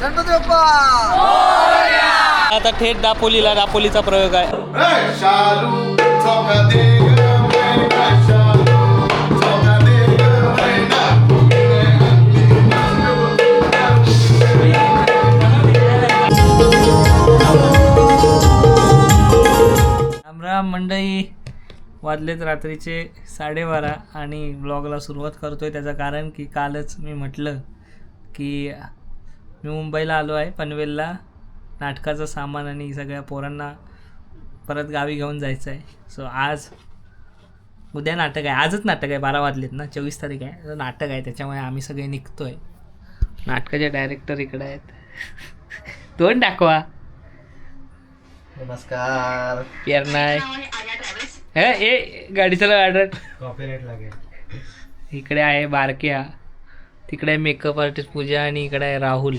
गणपती बाप्पा! आता थेट दापोलीला दापोलीचा प्रयोग आहे. मंडई वाजलेत रात्रीचे साडेबारा आणि ब्लॉगला सुरुवात करतोय त्याचं कारण की कालच मी म्हटलं की मी मुंबईला आलो आहे पनवेलला. नाटकाचं सामान आणि सगळ्या पोरांना परत गावी घेऊन जायचं आहे. सो आज उद्या नाटक आहे. आजच नाटक आहे बारा वाजलेत ना चोवीस तारीख आहे. तर नाटक आहे त्याच्यामुळे आम्ही सगळे निघतोय. नाटकाचे डायरेक्टर इकडे आहेत. दोन दाखवा. नमस्कार. पियर नाय हे ए गाडीचा ऑर्डर लागेल. इकडे आहे बारक्या. तिकडे आहे मेकअप आर्टिस्ट पूजा आणि इकडे आहे राहुल.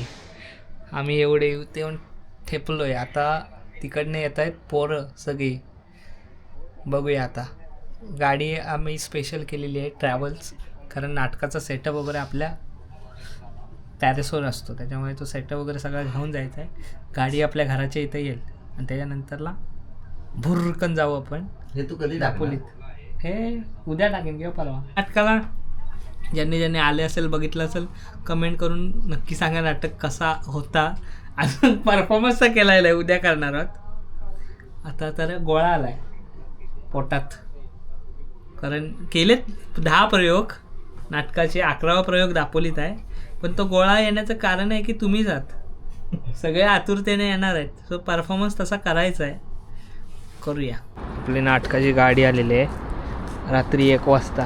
आम्ही एवढे येऊ ते ठेपलो आहे आता तिकडनं येत आहेत पोरं सगळी. बघूया आता. गाडी आम्ही स्पेशल केलेली आहे ट्रॅव्हल्स कारण नाटकाचा सेटअप वगैरे आपल्या पॅरिसवर असतो. त्याच्यामुळे तो सेटअप वगैरे सगळा घेऊन जायचा आहे गाडी आपल्या घराच्या इथं येईल. आणि त्याच्यानंतरला भुरकन जाऊ आपण. हे तू कधी दापोलीत. हे उद्या टाकेन किंवा परवा. नाटकाला ज्यांनी ज्यांनी आले असेल बघितलं असेल कमेंट करून नक्की सांगा नाटक कसा होता. अजून परफॉर्मन्स तर केला आहे उद्या करणार आहोत. आता तर गोळा आला आहे पोटात. कारण केलेत दहा प्रयोग नाटकाचे अकरावा प्रयोग दापोलीत आहे. पण तो गोळा येण्याचं कारण आहे की तुम्ही जात सगळे आतुरतेने येणार आहेत. सो परफॉर्मन्स तसा करायचा आहे. करूया. आपली नाटकाची गाडी आलेली आहे. रात्री एक वाजता.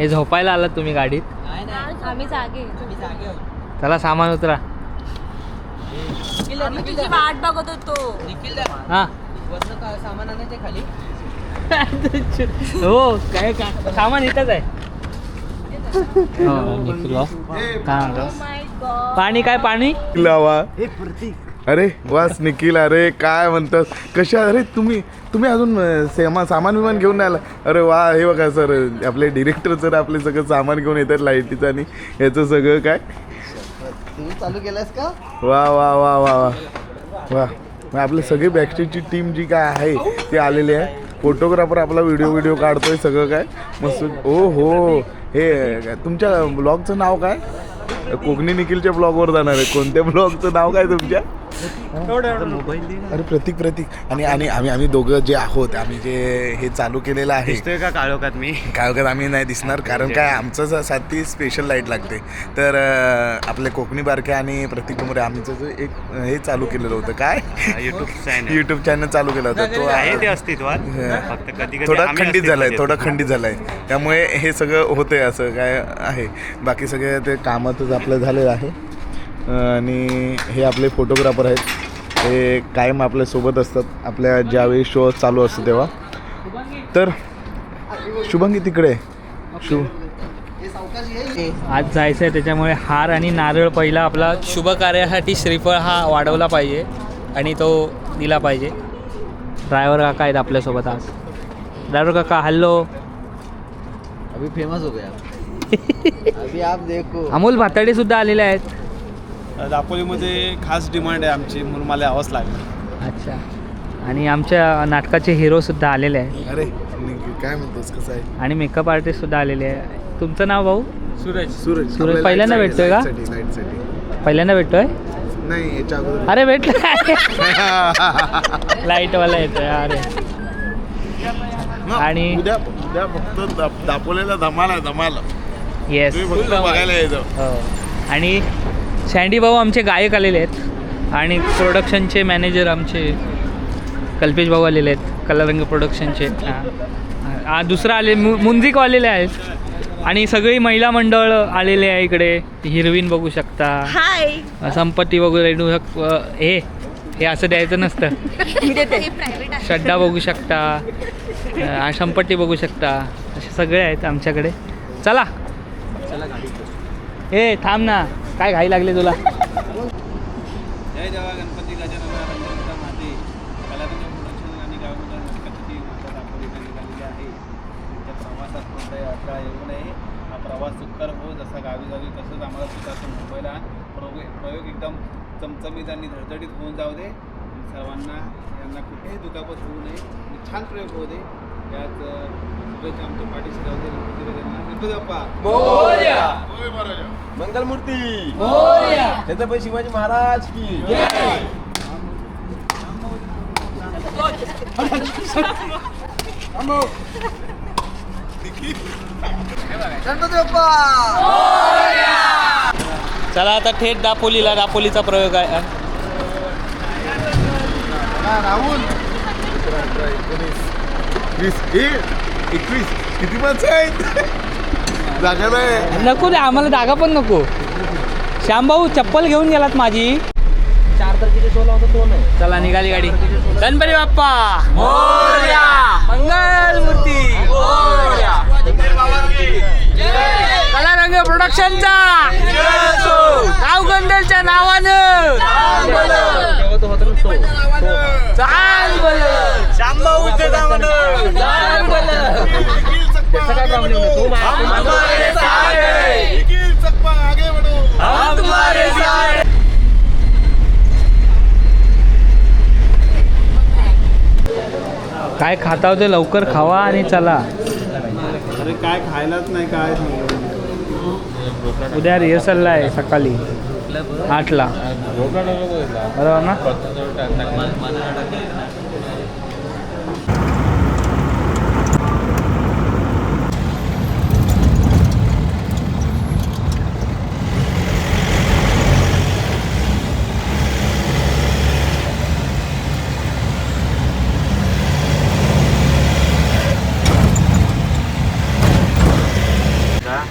हे झोपायला आलात तुम्ही गाडीत? आम्ही जागे. चला सामान उतरा. आम्ही तुझी वाट बघत होतो. हा. हो काय का सामान इथंच आहे. हो. काय म्हणतो? गॉड पाणी काय पाणी? लावा. हे प्रतीक. अरे वास निखिल अरे काय म्हणतात कशा अरे तुम्ही तुम्ही अजून सेमा सामान विमान घेऊन नाही आला? अरे वा हे बघा सर आपले डिरेक्टर सर आपले सगळं सामान घेऊन येतात लाईटीचं आणि याचं सगळं काय? तू चालू केलास का? वा वा वा वा वा. वा. मग आपले सगळे बॅकस्टेजची टीम जी काय आहे ती आलेली आहे. फोटोग्राफर आपला व्हिडिओ व्हिडिओ काढतोय सगळं काय? मस्त. ओ हो. हे तुमच्या ब्लॉगचं नाव काय? कोकणी निखिलच्या ब्लॉगवर जाणार आहे. कोणत्या ब्लॉगचं नाव काय तुमच्या? अरे प्रतीक प्रतीक. आणि आणि आम्ही आम्ही दोघं जे आहोत आम्ही जे हे चालू केलेलं आहे. दिसतोय का काळोखात मी? काय वगैरे आम्ही नाही दिसणार कारण काय आमचं ज- साठी स्पेशल लाइट लागते. तर आपले कोकणी बारके आणि प्रतीक कुमरे आमचं जे एक हे चालू केलेलं होतं. काय? युट्यूब चॅनल युट्यूब चॅनल चालू केला होता. तो आहे ते अस्तित्वात. फक्त कधी कधी थोडा खंडित झालाय. थोडा खंडित झालाय. त्यामुळे हे सगळं होतंय असं काय आहे. बाकी सगळे ते कामातच आपलं झालेलं आहे. आणि हे आपले फोटोग्राफर आहेत. हे कायम आपल्यासोबत असतात. आपल्या ज्यावेळी शो चालू असतो तेव्हा. तर शुभंगी तिकडे. शुभ हे सावकाश येईल आज जायचं आहे त्याच्यामुळे हार आणि नारळ पहिला आपला शुभ कार्यासाठी श्रीफळ हा वाढवला पाहिजे आणि तो दिला पाहिजे. ड्रायव्हर काका आहेत आपल्यासोबत आज. ड्रायव्हर काका हॅलो. अभी फेमस हो गया. अभी आप देखो. अमोल भाताडे सुद्धा आलेले आहेत. दापोलीमध्ये खास डिमांड आहे आमची म्हणून मला यावंच लागलं. अच्छा. आणि आमच्या नाटकाचे हिरो सुद्धा आलेले आहेत. अरे काय म्हणतोस कसं आहे? आणि मेकअप आर्टिस्ट सुद्धा आलेले आहे तुमचं नाव भाऊ? सूरज सूरज सूरज आपल्या पहिल्यांदा light भेटतोय का? साठी, light साठी. पहिल्यांदा भेटतोय? नाही याच्या अगोदर. अरे भेटला. लाईटवाला येतोय अरे. मग आणि- उद्या उद्या फक्त दा- दापोलीला धमाल आहे धमाल. येस तुम्ही फक्त बघायला यायचं. हो. आणि सँडी भाऊ आमचे गायक आलेले आहेत. आणि प्रोडक्शनचे मॅनेजर आमचे कल्पेश भाऊ आलेले आहेत कलारंग प्रोडक्शनचे. हां. दुसरा आले मु मुंजिक आलेले आहेत. आणि सगळी महिला मंडळ आलेले आहे इकडे. हिरवीन बघू शकता. हाय. संपत्ती वगैरे हे हे असं द्यायचं नसतं. श्रद्धा बघू शकता. संपत्ती बघू शकता. असे सगळे आहेत आमच्याकडे. चला. ए थांब ना. काय घाई लागली तुला? जय जवा गणपती गजानन रंजनता माते. कलारंग प्रोडक्शन आणि गावबुद्धा नाटकाची आहे. आता प्रवासात कोणताही काय येऊ नये हा प्रवास सुकर हो जसा गावी जावी तसंच आम्हाला सुद्धा असं मुंबईला प्रयोग प्रयोग एकदम चमचमीत आणि धडधडीत होऊन जाऊ दे. सर्वांना यांना कुठेही दुखापत होऊ नये छान प्रयोग होऊ दे. शुभेच्छा आमच्या पाठीशी गणपती बाप्पा. मंगलमूर्ती. छत्रपती शिवाजी महाराज की. गणपती बाप्पा. चला आता थेट दापोलीला दापोलीचा प्रयोग आहे. राहुल. वीस ए एकवीस किती माणसं आहेत? जागा नाही. नको रे आम्हाला जागा पण नको. श्यामभाऊ चप्पल घेऊन गेलात माझी. चार तारखेचे सोला होता तो नाही. चला निघाली गाडी. गणपती बाप्पा. मंगल मूर्ती कलारंग प्रोडक्शनचा गावगंडलच्या नावानं चाल त्याचा काय प्रॉब्लेम नाही तो काय खाता होते? लवकर खावा आणि चला. अरे काय खायलाच नाही काय उद्या रिहर्सलला आहे सकाळी. आठला. बरोबर ना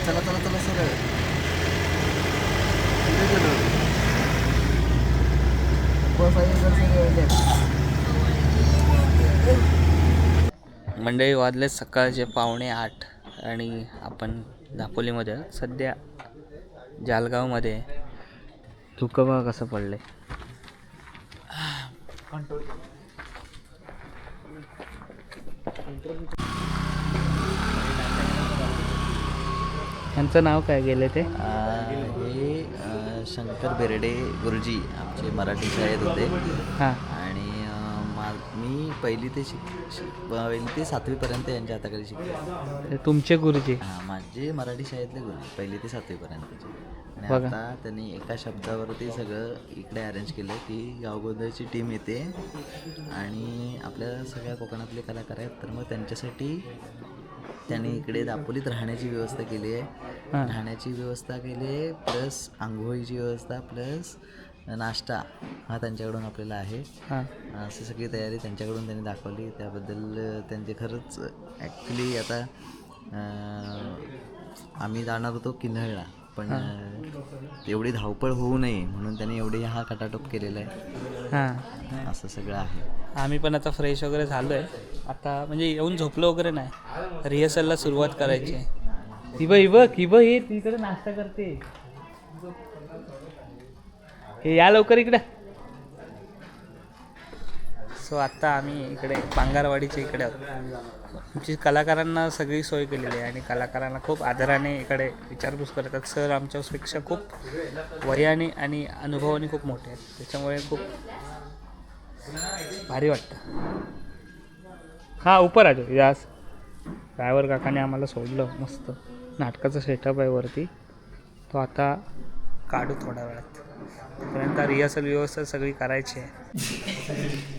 चला चला चला सरळ कुठे गेलो? बस आहे, बस आहे, left. मंडळी वाजले सकाळचे पावणे आठ आणि आपण दापोलीमध्ये सध्या जालगावमध्ये धुकं कसं पडले यांचं नाव काय गेले ते? हे शंकर बेर्डे गुरुजी आमचे मराठी शाळेत होते. हां. आणि मा पहिली ते शिक शिक- पहिली ते सातवीपर्यंत यांच्या हाताखाली शिकले. तुमचे गुरुजी? हां माझे मराठी शाळेतले गुरुजी पहिली ते सातवीपर्यंतचे आणि बघा. आता त्यांनी एका शब्दावरती सगळं इकडे अरेंज केलं की गावगोंधळची टीम येते. आणि आपल्या सगळ्या कोकणातले कलाकार आहेत तर मग त्यांच्यासाठी त्यांनी इकडे दापोलीत राहण्याची व्यवस्था केली आहे. राहण्याची व्यवस्था केली आहे प्लस आंघोळीची व्यवस्था प्लस नाश्ता हा त्यांच्याकडून आपल्याला आहे. हां. अशी सगळी तयारी त्यांच्याकडून त्यांनी दाखवली. त्याबद्दल त्यांचे खरंच ॲक्च्युली आता आम्ही जाणार होतो किन्हळला. पण एवढी धावपळ होऊ नये म्हणून त्यांनी एवढी हा खटाटोप केलेला आहे. हां. असं सगळं आहे. आम्ही पण आता फ्रेश वगैरे झालो आहे आता म्हणजे येऊन झोपलो वगैरे नाही. रिहर्सलला सुरुवात करायची आहे. ती बघ ही बघ ही बघ हे तिकडे नाश्ता करते. हे या लवकर इकडे. सो आत्ता आम्ही इकडे पांगारवाडीच्या इकडे आहोत. आमची कलाकारांना सगळी सोय केलेली आहे आणि कलाकारांना खूप आदराने इकडे विचारपूस करतात. सर आमच्यापेक्षा खूप वयाने आणि अनुभवाने खूप मोठे आहेत. त्याच्यामुळे खूप भारी वाटतं. हा उपर आजो यास. ड्रायव्हर काकाने आम्हाला सोडलं. मस्त. नाटकाचा सेटअप आहे वरती. तो आता काढू थोड्या वेळात. तोपर्यंत रिहर्सल व्यवस्था सगळी करायची आहे.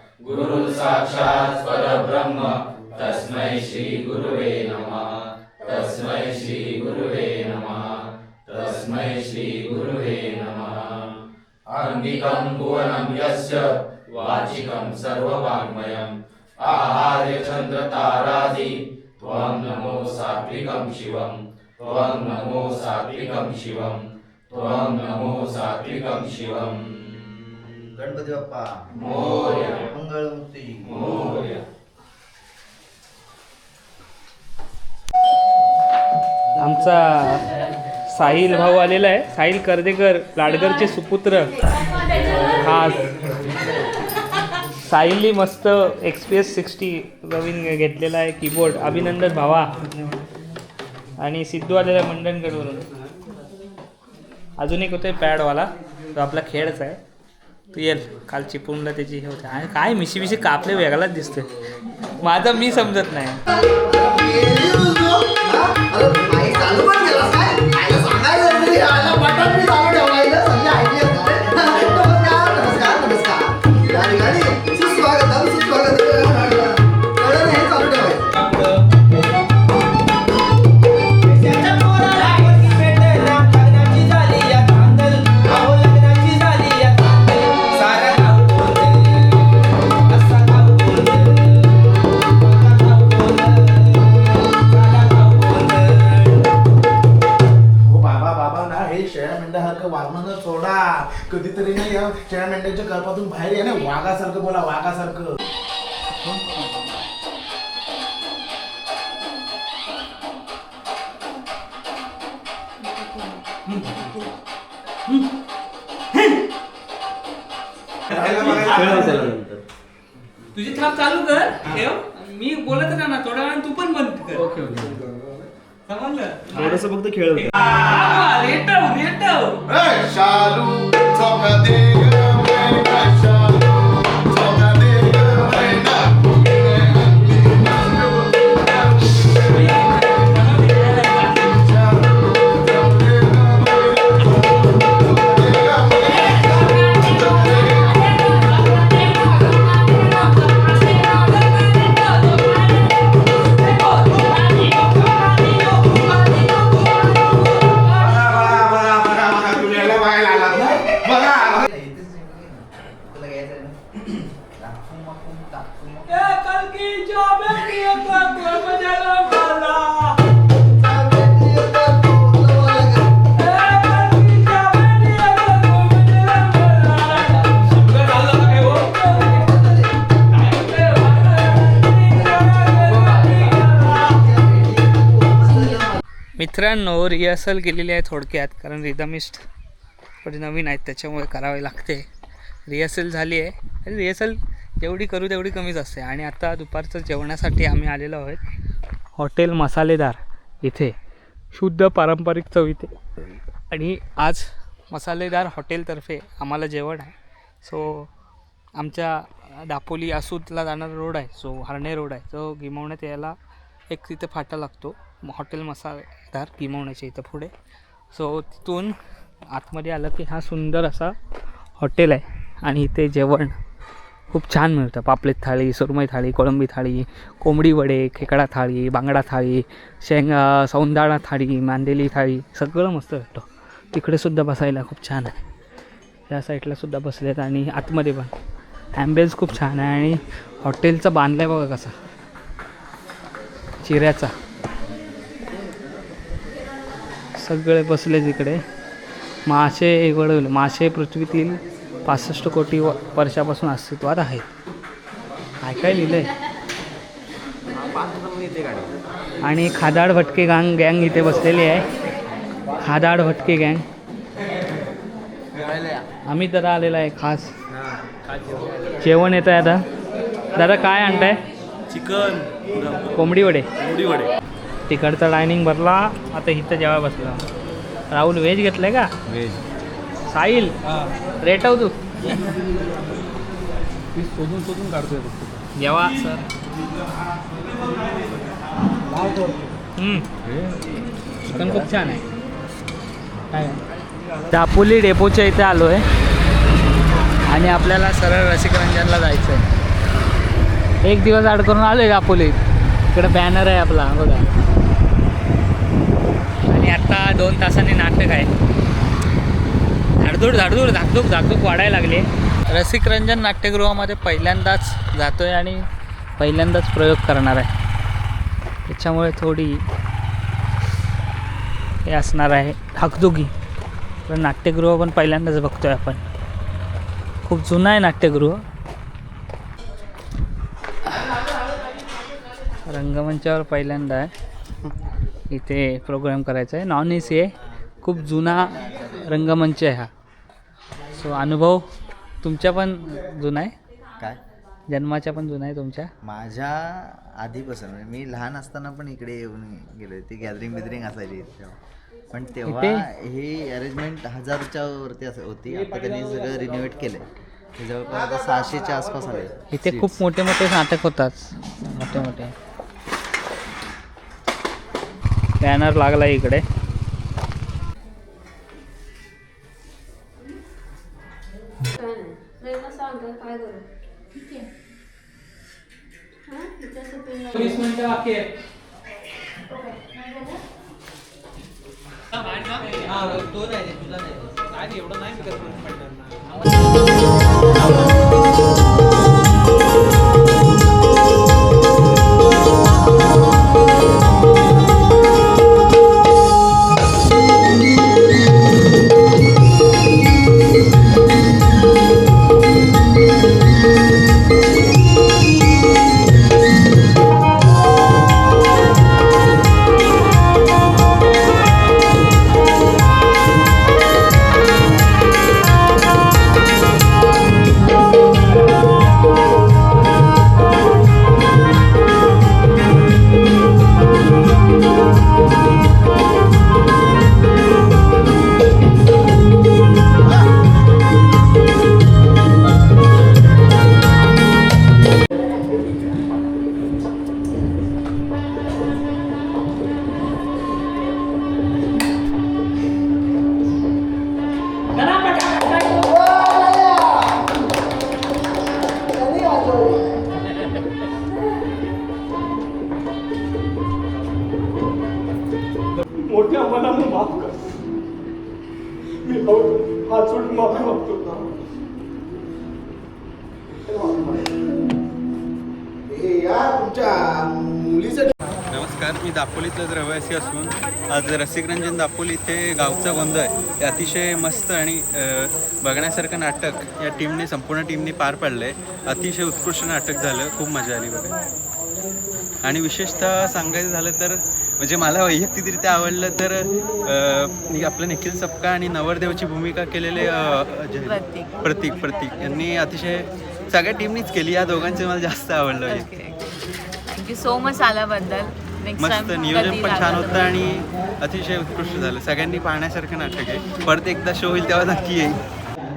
गुरुसाक्षात् परब्रह्म तस्मै श्रीगुरुवे नमः तस्मै श्रीगुरुवे नमः तस्मै श्रीगुरुवे नमः। आर्यतारादि त्वां नमो सात्विकं शिवम्। त्वां नमो सात्विकं शिवम्। त्वां नमो सात्विकं शिवम्। गणपती बाप्पा मोरया मंगळमूर्ती मोरया आमचा साहिल भाऊ आलेला आहे. साहिल कर्देकर लाडगरचे सुपुत्र. खास. साहिलनी मस्त एक्स पी एस सिक्स्टी नवीन घेतलेला आहे. कीबोर्ड अभिनंदन भावा. आणि सिद्धू आलेला आहे मंडणगडवरून. अजून एक होते पॅडवाला तो आपला खेळच आहे. तू येल काल चिपूनला त्याची हे होते. आणि काय मिशी मिशी कापले वेगळाच दिसतोय. माझं मी समजत नाही कल्पातून बाहेर या ना वाघासारखं बोला वाघासारखं. तुझी थाप चालू कर. ठेव मी बोलत राहा ना थोड्या वेळानं तू पण बंद कर. Okay okay. समजलं? थोडस फक्त खेळ होतं. रेटव रेटव. ए, शालू चौका दे ग मैना, शालू मित्रांनो रिहर्सल केलेली आहे थोडक्यात कारण रिदमिस्ट थोडी नवीन आहेत त्याच्यामुळे करावे लागते. रिहर्सल झाली आहे आणि रिहर्सल जेवढी करू तेवढी कमीच असते. आणि आता दुपारचं जेवणासाठी आम्ही आलेलो आहोत हॉटेल मसालेदार इथे शुद्ध पारंपरिक चव इथे. आणि आज मसालेदार हॉटेलतर्फे आम्हाला जेवण आहे. सो आमच्या दापोली आसूदला जाणारा रोड आहे सो हरणे रोड आहे. तो गिमवण्यात यायला एक तिथे फाटा लागतो. हॉटेल मसालेदार किमवण्याच्या इथं पुढे. सो तिथून आतमध्ये आलं की हा सुंदर असा हॉटेल आहे. आणि इथे जेवण खूप छान मिळतं. पापलेट थाळी सुरमई थाळी कोळंबी थाळी कोंबडी वडे खेकडा थाळी बांगडा थाळी शेंगा सौंदाळा थाळी मांदेली थाळी सगळं मस्त भेटतं. तिकडेसुद्धा बसायला खूप छान आहे. या साईडलासुद्धा बसलेत आणि आतमध्ये पण. ॲम्बियन्स खूप छान आहे आणि हॉटेलचं बांधलं आहे बघा कसा. चिऱ्याचा. सगळे बसले तिकडे. मासे वळवले. मासे पृथ्वीतील पासष्ट कोटी व- वर्षापासून अस्तित्वात आहेत. काय काय लिहिलंय? आणि खादाड भटके गांग गँग इथे बसलेली आहे. खादाड भटके गँग आम्ही जरा आलेला आहे खास. जेवण येत आहे आता. दादा काय आणताय? चिकन कोंबडी वडे. कोंबडी वडे. तिकडचा डायनिंग भरला आता इथं जेव्हा बसला. राहुल व्हेज घेतलंय का? व्हेज साहिल रेटव तू. शोधून शोधून काढतोय जेव्हा सर. चिकन खूप छान आहे. काय? दापोली डेपोच्या इथे आलो आहे आणि आपल्याला सरळ रसिकरंजनला जायचं आहे एक दिवस आड करून आलो आहे दापोलीत. इकडे बॅनर आहे आपला बघा. आणि आता दोन तासांनी नाटक आहे. धाडधूड धाडधूड धाकधूक धाकधूक वाढायला लागले. रसिक रंजन नाट्यगृहामध्ये पहिल्यांदाच जातो आहे आणि पहिल्यांदाच प्रयोग करणार आहे. त्याच्यामुळे थोडी हे असणार आहे. धाकधुकी. पण नाट्यगृह पण पहिल्यांदाच बघतो आहे आपण. खूप जुनं आहे नाट्यगृह. रंगमंचावर पहिल्यांदा आहे इथे प्रोग्राम करायचा आहे. नॉन ए सी आहे. खूप जुना रंगमंच आहे हा. सो अनुभव तुमच्या पण जुना आहे? काय? जन्माच्या पण जुना आहे तुमच्या? माझ्या आधीपासून म्हणजे मी लहान असताना पण इकडे येऊन गेलो ती गॅदरिंग बिदरिंग असायची तेव्हा पण तेव्हा ही अरेंजमेंट हजारच्या वरती असं होती. आता त्यांनी सगळं रिनोव्हेट केलंय. ते जवळपास आता सहाशेच्या आसपास आले इथे खूप मोठे मोठे नाटक होतात. मोठे मोठे. बॅनर लागला इकडे. वीस मिनिटं नमस्कार मी दापोलीतलाच रहिवासी असून आज रसिकरंजन दापोली इथे गावचा गोंधळ आहे. अतिशय मस्त आणि बघण्यासारखं नाटक या टीमने संपूर्ण टीमने पार पाडलं आहे अतिशय उत्कृष्ट नाटक झालं खूप मजा आली बघा. आणि विशेषतः सांगायचं झालं तर म्हणजे मला वैयक्तिकरित्या आवडलं तर आपलं निखिल सपका आणि नवरदेवची भूमिका केलेले प्रतीक. प्रतीक यांनी अतिशय सगळ्या टीमनीच केली. या दोघांचे मला जास्त आवडलं. थँक्यू सो मच आल्याबद्दल मस्त नियोजन पण छान होतं आणि अतिशय उत्कृष्ट झालं. सगळ्यांनी पाहण्यासारखं नाटक आहे. परत एकदा शो होईल तेव्हा नक्की येईल.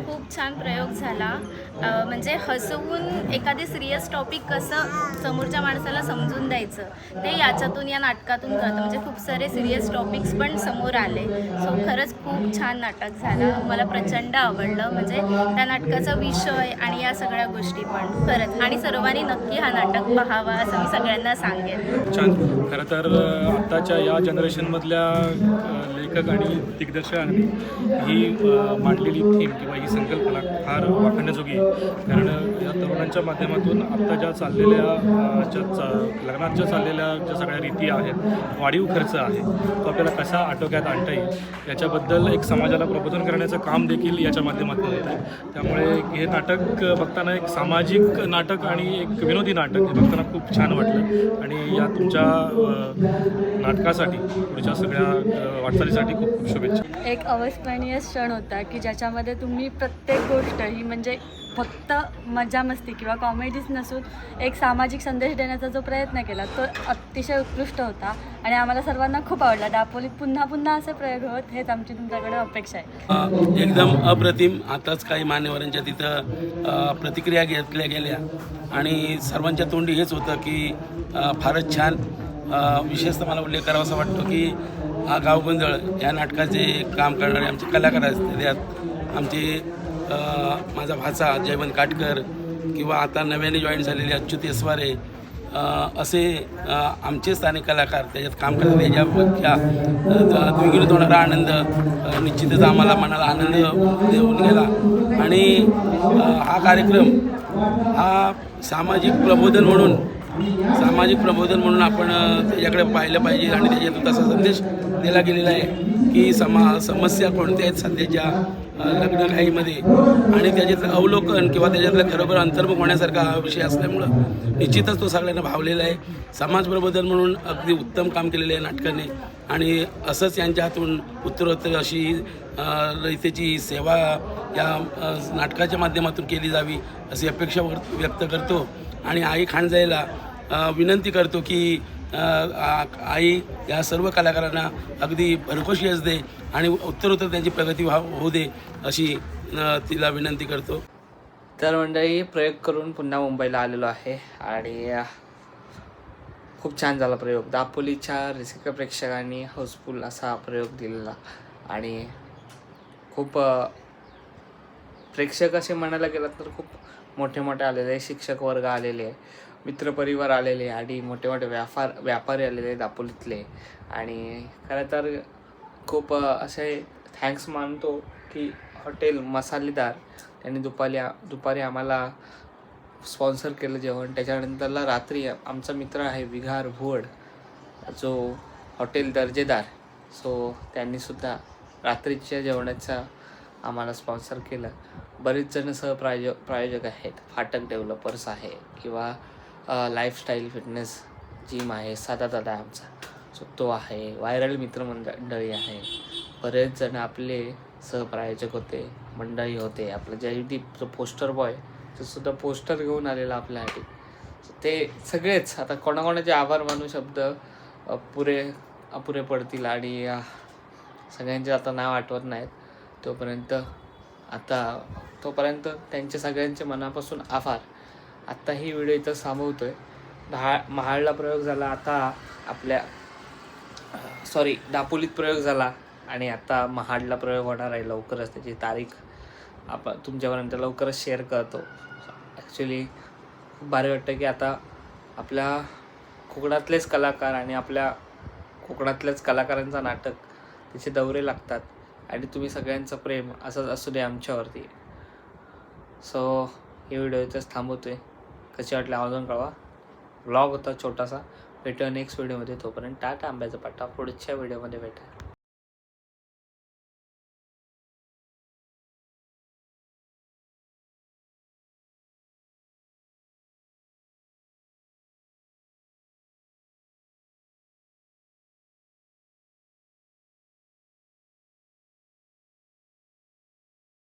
खूप छान प्रयोग झाला. म्हणजे हसवून एखादे सिरियस टॉपिक कसं समोरच्या माणसाला समजून द्यायचं ते याच्यातून या नाटकातून कळतं. म्हणजे खूप सारे सिरियस टॉपिक्स पण समोर आले. सो खरंच खूप छान नाटक झालं. मला प्रचंड आवडलं. म्हणजे त्या नाटकाचा विषय आणि या सगळ्या गोष्टी पण. खरंच. आणि सर्वांनी नक्की हा नाटक पाहावा असं मी सगळ्यांना सांगेन. छान. खरं तर अ, आत्ताच्या या जनरेशनमधल्या लेखक आणि दिग्दर्शकांनी ही मांडलेली थीम किंवा ही संकल्पना फार वाखाणण्याजोगी कारण या तरुणांच्या माध्यमातून आत्ता ज्या चाललेल्या ज्या चा लग्नात ज्या चाललेल्या ज्या सगळ्या रीती आहेत वाढीव खर्च आहे तो आपल्याला कसा आटोक्यात आणता येईल याच्याबद्दल एक समाजाला प्रबोधन करण्याचं काम देखील याच्या माध्यमातून होत आहे. त्यामुळे हे नाटक बघताना एक सामाजिक नाटक आणि एक विनोदी नाटक हे बघताना खूप छान वाटलं. आणि या तुमच्या नाटकासाठी पुढच्या सगळ्या वाटचालीसाठी खूप खूप शुभेच्छा. एक अविस्मरणीय क्षण होता की ज्याच्यामध्ये तुम्ही प्रत्येक गोष्ट ही म्हणजे फक्त मजा मस्ती किंवा कॉमेडीच नसून एक सामाजिक संदेश देण्याचा जो प्रयत्न केला तो अतिशय उत्कृष्ट होता आणि आम्हाला सर्वांना खूप आवडला. दापोलीत पुन्हा पुन्हा असे प्रयोग होत हेच आमची तुमच्याकडे अपेक्षा आहे. एकदम अप्रतिम. आताच काही मान्यवरांच्या तिथं प्रतिक्रिया घेतल्या गेल्या. आणि सर्वांच्या तोंडी हेच होतं की फारच छान. विशेषतः मला उल्लेख करावासा वाटतो की हा गावगोंधळ या नाटकाचे काम करणारे आमचे कलाकार असतात. त्यात आमचे माझा भाचा जयवंत काटकर किंवा आता नव्याने जॉईन झालेले अच्युत येसवारे असे आमचे स्थानिक कलाकार त्याच्यात काम करतात याच्या द्विगुणित होणारा आनंद निश्चितच आम्हाला मनाला आनंद देऊन गेला. आणि हा कार्यक्रम हा सामाजिक प्रबोधन म्हणून सामाजिक प्रबोधन म्हणून आपण त्याच्याकडे पाहिलं पाहिजे आणि त्याच्यातून तसा संदेश दिला गेलेला आहे की समा समस्या कोणत्या आहेत सध्याच्या लग्नघाईमध्ये लग्न घाईमध्ये. आणि त्याच्यातलं अवलोकन किंवा त्याच्यातलं खरोखर अंतर्मुख होण्यासारखा हा विषय असल्यामुळं निश्चितच तो सगळ्यांना भावलेला आहे. समाज प्रबोधन म्हणून अगदी उत्तम काम केलेलं आहे नाटकाने. आणि असंच यांच्या हातून उत्तरोत्तर अशी रयतेची सेवा या नाटकाच्या माध्यमातून केली जावी अशी अपेक्षा व्यक्त करतो. आणि आई खाणजाईला विनंती करतो की आई या सर्व कलाकारांना अगदी भरघोस यश दे आणि उत्तरोत्तर त्यांची प्रगती व्हा होऊ दे अशी तिला विनंती करतो. तर मंडळी प्रयोग करून पुन्हा मुंबईला आलेलो आहे आणि खूप छान झाला प्रयोग. दापोलीच्या रसिक प्रेक्षकांनी हाऊसफुल असा प्रयोग दिलेला आणि खूप प्रेक्षक असे म्हणायला गेलात तर खूप मोठे मोठे आलेले आहे शिक्षक वर्ग आलेले. आहे मित्रपरिवार आलेले आणि मोठे मोठे व्यापार व्यापारी आलेले आहे दापोलीतले आणि खरं तर खूप असे थँक्स मानतो की हॉटेल मसालेदार. त्यांनी दुपारी दुपारी आम्हाला स्पॉन्सर केलं जेवण. त्याच्यानंतरला रात्री आमचा मित्र आहे विघार भुवड जो हॉटेल दर्जेदार. सो त्यांनीसुद्धा रात्रीच्या जेवणाचा आम्हाला स्पॉन्सर केलं. बरेच जण सहप्रायोजक प्रायोजक आहेत फाटक डेव्हलपर्स आहे किंवा लाईफस्टाईल फिटनेस जिम आहे साधा दादा आमचा. सो तो आहे व्हायरल मित्रमंडळी आहे. बरेच जण आपले सहप्रायोजक होते मंडळी होते. आपलं जयदीप जो पोस्टर बॉय तो सुद्धा पोस्टर घेऊन आलेला आपल्यासाठी ते सगळेच आता कोणाकोणाचे आभार मानू शब्द पुरे अपुरे पडतील आणि सगळ्यांचे आता नाव आठवत नाहीत. तोपर्यंत आता तोपर्यंत त्यांचे सगळ्यांचे मनापासून आभार. आत्ता ही व्हिडिओ इथं आहे दहा महाडला प्रयोग झाला आता आपल्या सॉरी दापोलीत प्रयोग झाला आणि आता महाडला प्रयोग होणार आहे लवकरच. त्याची तारीख आपण तुमच्यापर्यंत लवकरच शेअर करतो. ॲक्च्युली खूप भारी वाटतं की आता आपल्या कोकणातलेच कलाकार आणि आपल्या कोकणातल्याच कलाकारांचा नाटक त्याचे दौरे लागतात आणि तुम्ही सगळ्यांचं प्रेम असंच असू दे आमच्यावरती. सो हे व्हिडिओ इथंच आहे कशी वाटली आवाजून कळवा व्लॉग होता छोटासा. भेटूया नेक्स्ट व्हिडिओमध्ये तोपर्यंत टाटा आंब्याचा पट्टा. पुढच्या व्हिडिओमध्ये भेटा